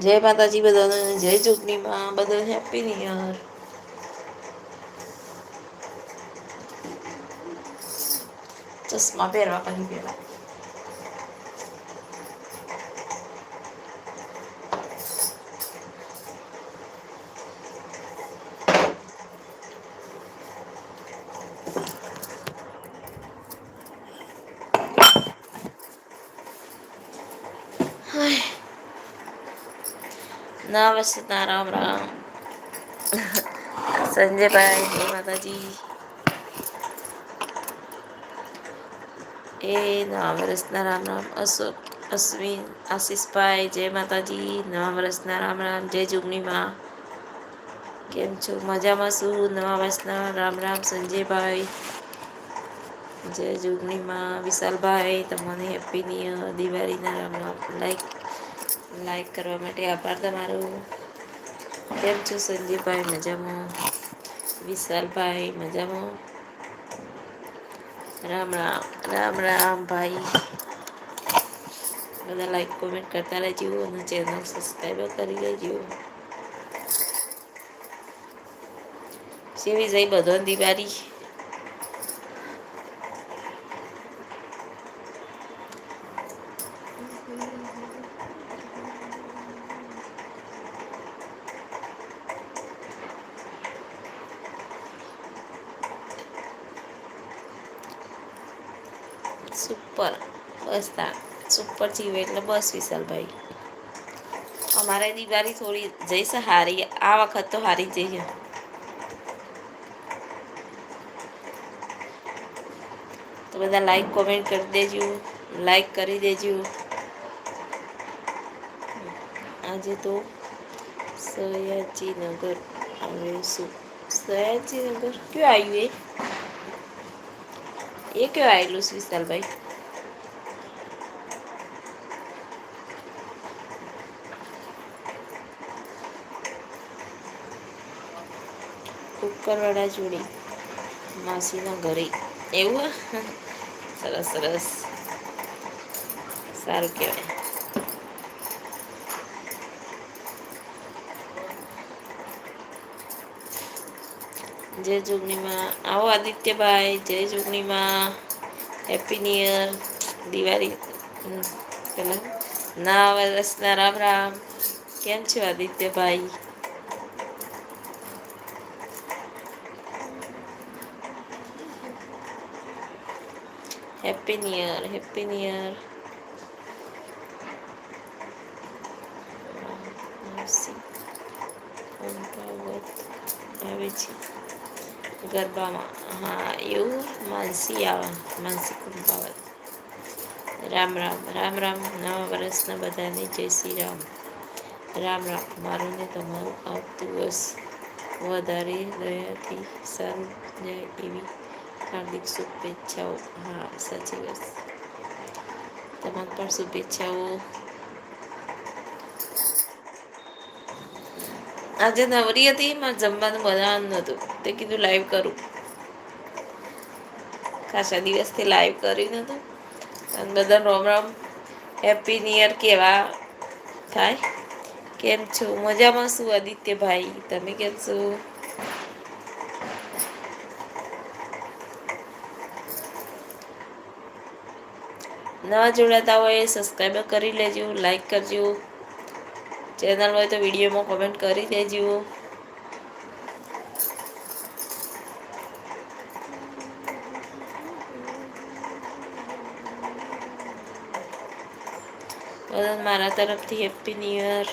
જય માતાજી બધાને જય ચૂટણીમાં બધા હેપી ન્યુ યર ચશ્મા પહેરવા કહી પેલા ના વસ રામ રામ સંજયભાઈ જય માતાજી એ નવા વર્ષના રામ રામ અશોક અશ્વિન આશીષભાઈ જય માતાજી નવા વર્ષના રામ રામ જય જુગનીમાં કેમ છો। મજામાં શું નવા વર્ષના રામ રામ સંજયભાઈ જય જુગનીમાં વિશાલભાઈ તમને હેપી ન્યુ દિવાળીના રામ રામ લાઈક લાઈક કરવા માટે આભાર તમારો. કેમ છો સંજીવભાઈ મજામાં? વિશાલભાઈ, મજામાં? રામ રામ રામ રામ ભાઈ. બધા લાઈક કોમેન્ટ કરતા રહેજો અને ચેનલ સબસ્ક્રાઈબ કરી લેજો. સેવી જઈ બધો દિવાળી. સુપર. બસ તા, સુપર જીવે એટલે બસ વિશાલભાઈ. અમારે દિવાળી થોડી જઈશ, હારી, આ વખત તો હારી જઈએ. તો બધા લાઈક કોમેન્ટ કરી દેજો લાઈક કરી દેજો. આજે તો સયાજીનગર આવીશું સયાજીનગર કયું આવ્યું એ? એ કયો આવેલું છે વિશાલભાઈ? કુકરવાડા જોડી. માસીના ઘરે. એવું સરસ સરસ. સારું કહેવાય. જય જોગણીમાં. આવો આદિત્યભાઈ, જય જોગણીમાં. Happy new Diwali. પેલા. ના, વર્ષના રામ રામ. કેમ છો આદિત્યભાઈ? Happy near year happy new આવે છે ગરબામાં હા એવું માનસી આવે માનસી કુંભાવત રામ રામ રામ રામ નવા વર્ષના બધાને જય શ્રી રામ રામ રામ મારું ને તમારું આવતું વર્ષ વધારે દયાથી સારું જાય એવી હાર્દિક શુભેચ્છાઓ. હા, સાચી વાત. તમારી પણ શુભેચ્છાઓ. આજે નવરી હતી, મારે જમવાનું બનાવવાનું નહોતું તે કીધું લાઈવ કરું. ખાસા દિવસથી લાઈવ કર્યું નહોતું. અને બધા રોમ રોમ હેપી નિયર કેવા થાય. કેમ છો? મજામાં શું આદિત્યભાઈ. તમે કેમ છો? નવા જોડાતા હોય સબસ્ક્રાઈબ કરી લેજો લાઈક કરજો. ચેનલ હોય તો વિડીયોમાં કોમેન્ટ કરી દેજો. બધા મારા તરફથી હેપી ન્યુ યર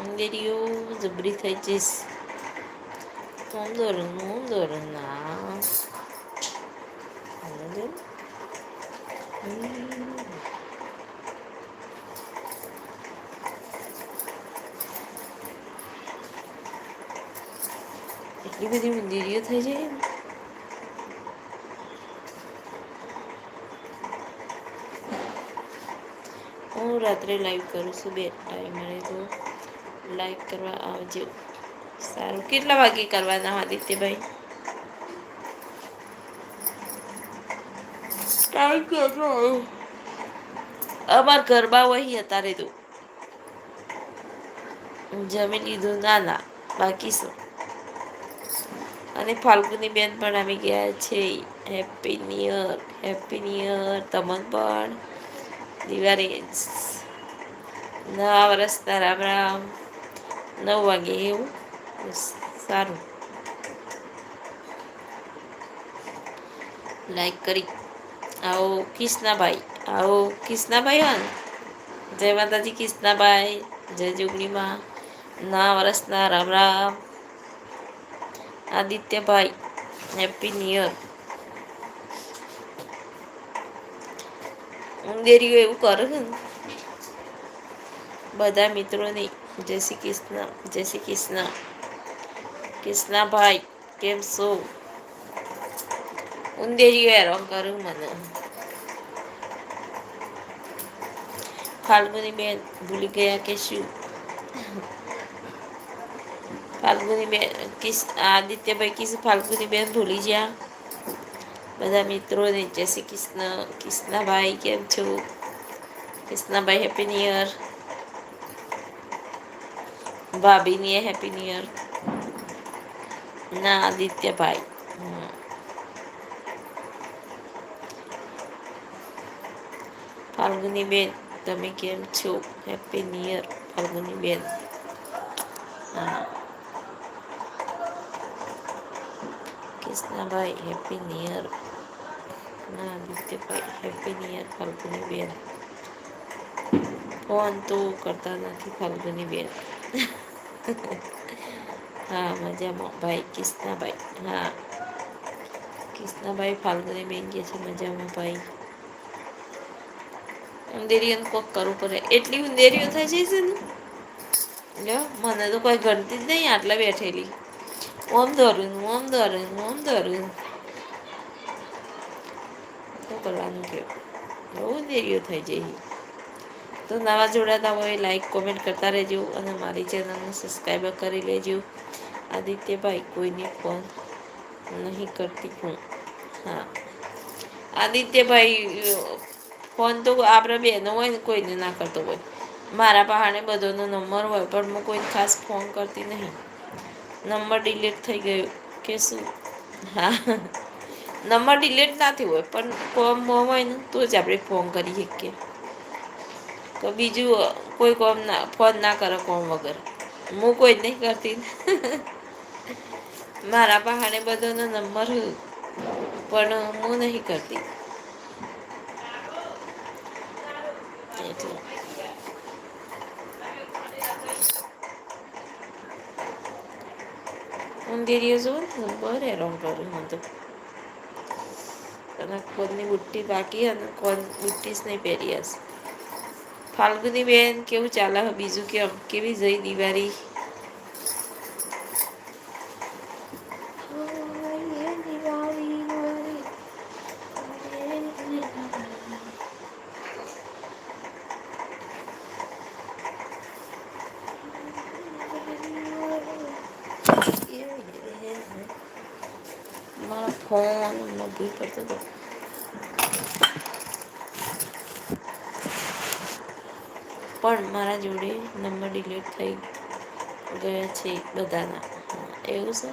અંગેરીઓ જબરી થઈ જઈશ. મોંદોર મોંદોર ના. એટલી બધી મંદિરીઓ થઈ જાય હું રાત્રે લાઈવ કરું છું બે ટાઈમ મળે તો લાઈક કરવા આવજો સારું કેટલા વાગે કરવાના આદિત્યભાઈ ટાઈમ કરો અમાર ઘરમાં વહી હતા રેતું જમી લીધું ના ના બાકી શું? અને ફાલ્ગુની બેન પણ આવી ગયા છે. Happy near year happy near year તમન પણ. દિવાળી. નવા વરસના રામ રામ. નવ વાગે એવું. સારું. લાઈક કરી. આવો કિષ્ણાભાઈ આવો કિષ્ણાભાઈ હોય ને જય માતાજી કિષ્ણાભાઈ જય જોગણીમાં, ના વરસના રામ રામ. આદિત્યભાઈ, હેપી ન્યુ યર. ઉંદેરીઓ એવું કરે છે ને. બધા મિત્રોને જય શ્રી કૃષ્ણ, જય શ્રી કૃષ્ણ. કૃષ્ણાભાઈ કેમ છો? ઉંદેરીઓ હેરાન કરું મને ફાલ્ગુની બેન ભૂલી ગયા કે શું ફાલ્ગુની બેન કિસ આદિત્યભાઈ કિસ ફાલ્ગુની બેન ભૂલી ગયા બધા મિત્રોને જય શ્રી કૃષ્ણ કૃષ્ણાભાઈ કેમ છો કૃષ્ણાભાઈ હેપી ન્યુ યર ભાભીની હેપી ન્યુ યર ના આદિત્યભાઈ ફાલ્ગુની બેન તમે કેમ છો હેપી ન્યુ યર ફાલ્ગુની બેન હા કૃષ્ણાભાઈ હેપી ન્યુ યર ના આદિત્યભાઈ હેપી ન્યુ યર ફાલ્ગુની બેન ફોન તો કરતા નથી ફાલ્ગુની બેન હા મજામાં ભાઈ કિસ્નાભાઈ હા કિસ્નાભાઈ ફાલ્ગુની બેન કે છે મજામાં ભાઈ ઉંદેરીઓને કોક કરવું પડે. એટલી ઉંદેરીઓ થાય છે ને? એટલે મને તો કોઈ ગણતી જ નહીં, આટલા બેઠેલી. ઓમ ધરું ઓમ ધરું ઓમ ધરું શું કરવાનું કે? બહુ ઉંદેરીઓ થઈ જાય તો નવા જોડાતા હોય લાઈક કોમેન્ટ કરતા રહેજો અને મારી ચેનલને સબસ્ક્રાઈબર કરી લેજો. આદિત્યભાઈ, કોઈને ફોન નહીં કરતી હું. હા. આદિત્યભાઈ ફોન તો આપણે બહેનો હોય ને કોઈને ના કરતો હોય. મારા પહાણે બધોનો નંબર હોય, પણ હું કોઈને ખાસ ફોન કરતી નહીં. નંબર ડિલીટ થઈ ગયો કે શું? હા. નંબર ડિલીટ નાથી હોય, પણ કોમ હોય ને તો જ આપણે ફોન કરી શકીએ. તો બીજું, કોઈ કોમ ના, ફોન ના કરે કોમ વગર. હું કોઈ નહીં કરતી. મારા પહાણે બધોનો નંબર પણ હું નહીં કરતી. એટલે ઉંદેરીઓ જો ને બરે રંગ કરું હું તો અને કોદની બુટ્ટી બાકી અને કોદ બુટ્ટી જ નહીં પહેરી હશે ફાલ્ગુની બેન કેવું ચાલે બીજું કેમ કેવી જઈ દિવાળી ફોન નભી પડતો પણ મારા જોડે નંબર ડિલીટ થઈ ગયા છે બધાના. એવું છે?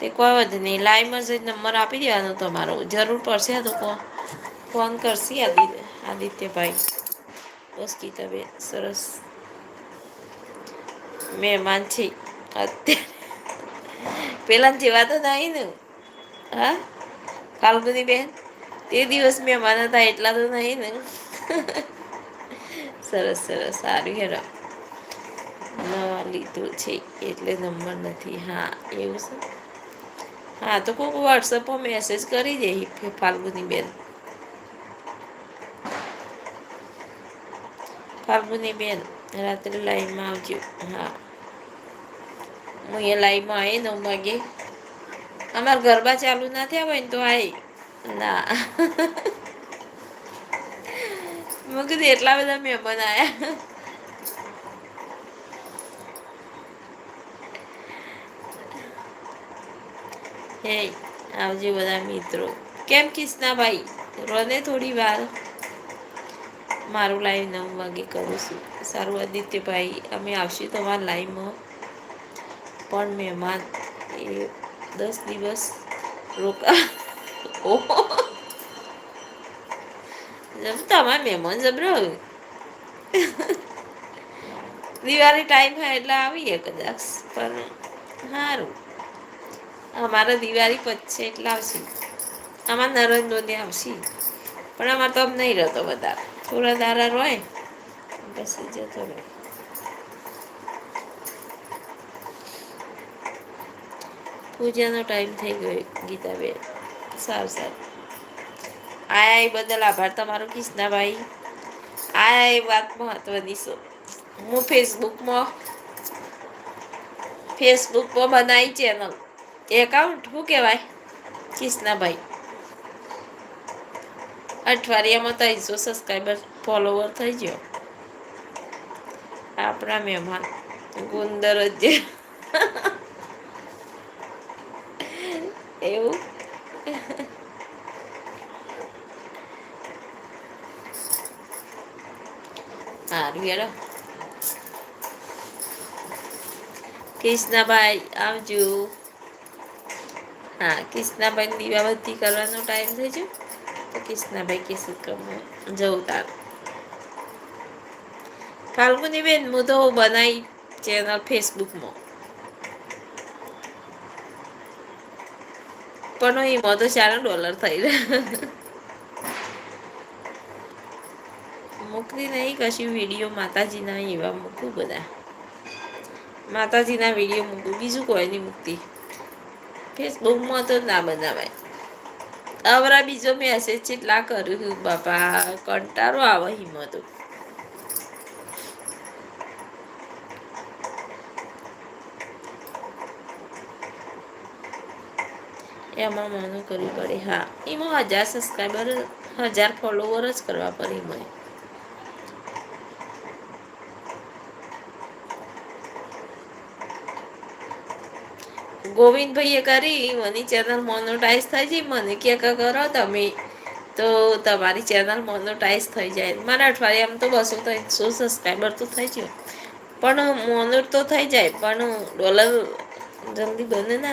તે કોઈ વધુ નહીં. લાઈવમાં જઈ નંબર આપી દેવાનો તમારો. જરૂર પડશે તો ફોન કરશી આદિત્ય, આદિત્યભાઈ. બસ તબે સરસ. મહેમાન છે. અત્યારે. પેલા જેવા તો નહીં ને. હા? ફાલ્ગુની બેન? તે દિવસ મહેમાન હતા એટલા તો નહીં ને. સરસ સરસ, સારું હેરો નવા લીધું છે, એટલે નંબર નથી. હા, એવું છે? હા, તો કોઈક વોટ્સઅપમાં મેસેજ કરી દે ફાલ્ગુની બેન. ફાલ્ગુની બેન, રાત્રે લાઈનમાં આવજો. હા. હું અહીંયા લાઈવમાં આવી નવ વાગે અમારા ગરબા ચાલુ ના થયા હોય ને તો આય, ના. મેં કીધું એટલા બધા મહેમાન આવ્યા હે, આવજો બધા મિત્રો. કેમ કિસના ભાઈ રોને થોડી વાર મારું લાઈવ નવ વાગે કરું છું. સારું આદિત્યભાઈ, અમે આવશું તમારા લાઈવમાં પણ મહેમાન એ દસ દિવસ રોકા તમારે મહેમાન જબરો દિવાળી ટાઈમ હોય એટલે આવીએ કદાચ, પણ સારું અમારા દિવાળી પછી એટલે આવશે. આમાં નરેન્દ્ર મોદી આવશે. પણ આમાં તો નહીં રહેતો બધા થોડા દારા રોય, પછી જતો રહે. પૂજાનો ટાઈમ થઈ ગયો ગીતાબેન સારું સારું. આયા એ બદલ આભાર તમારો કિષ્ણાભાઈ આ એ વાત મહત્વની છે હું ફેસબુકમાં ફેસબુકમાં બનાવી ચેનલ એકાઉન્ટ શું કહેવાય? કિષ્ણાભાઈ અઠવાડિયામાં ત્રણસો સબસ્ક્રાઈબર ફોલોવર થઈ ગયો. આપણા મહેમાન ગુંદર જ. એવું સારું હેડો કૃષ્ણાભાઈ આવજો. હા કૃષ્ણાભાઈ દીવાબત્તી કરવાનો ટાઈમ થઈ ગયો. તો કૃષ્ણાભાઈ કે શું જવું તાર. હું તો બનાવી ચેનલ ફેસબુકમાં પણ એમાં તો ચાર ડોલર થઈ રહ્યા મૂકતી નહીં, કશું વીડિયો માતાજીના એવા મૂકું બધા. માતાજીના વીડિયો મૂકું, બીજું કોઈ નહીં મૂકતી. ફેસબુકમાં તો ના બનાવાય. અવરા બીજો મેસેજ કેટલા કર્યું બાપા, કંટાળો આવે હિંમતો એમાં મને કરવી પડે. હા, એમાં હજાર સબસ્ક્રાઈબર હજાર ફોલોવર જ કરવા પડે મને ગોવિંદભાઈએ કરી, મની ચેનલ મોનોટાઈઝ થઈ જાય. મને કે કરો તમે? તો તમારી ચેનલ મોનોટાઈઝ થઈ જાય. મારા અઠવાડિયામાં તો બસો ત્રણસો સબસ્ક્રાઈબર તો થઈ જાય. પણ મોનોટ તો થઈ જાય, પણ ડોલર જલ્દી બને ને.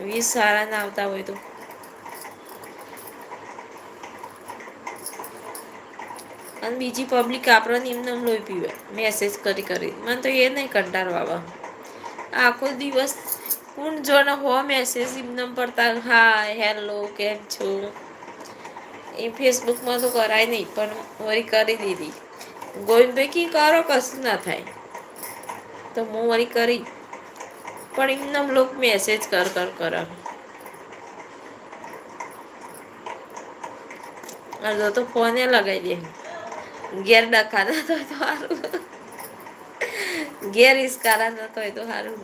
વીસ સારા ના આવતા હોય તો. અને બીજી પબ્લિક આપણને એમને લોહી પીવે મેસેજ કરી કરી. મને તો એ નહીં કંટાળો આવે આખો દિવસ કોણ જોને હો મેસેજ એમને પડતા, હા હેલો કેમ છો? એ ફેસબુકમાં તો કરાય નહીં, પણ વળી કરી દીધી. ગોવિંદભાઈ, કી કરો, કશું ના થાય. તો હું વળી કરી પણ એમના લોકો મેસેજ કર કર કર અડધો તો ફોને લગાવી દે. ઘેર ડખા ના તો સારું. ઘેર ઇસ્કારા નતો હોય તો સારું.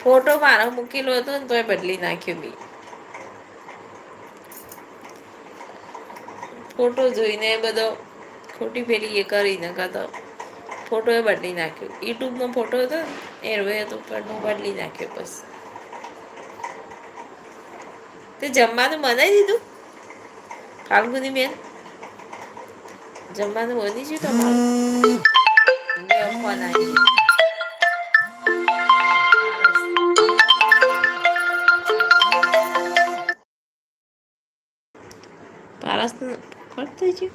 ફોટો મારો મૂકેલો હતો ને તોય બદલી નાખ્યો બી ફોટો જોઈને બધો ખોટી ફેરી એ કરી કતો ફોટો એ બદલી નાખ્યો. યુટ્યુબનો ફોટો હતો એ રોય હતો, પણ હું બદલી નાખ્યો બસ. તે જમવાનું બનાવી દીધું? ફાલ્ગુની બેન? જમવાનું બની ગયું તમારું? ફોન આવી. પારસ ગયું?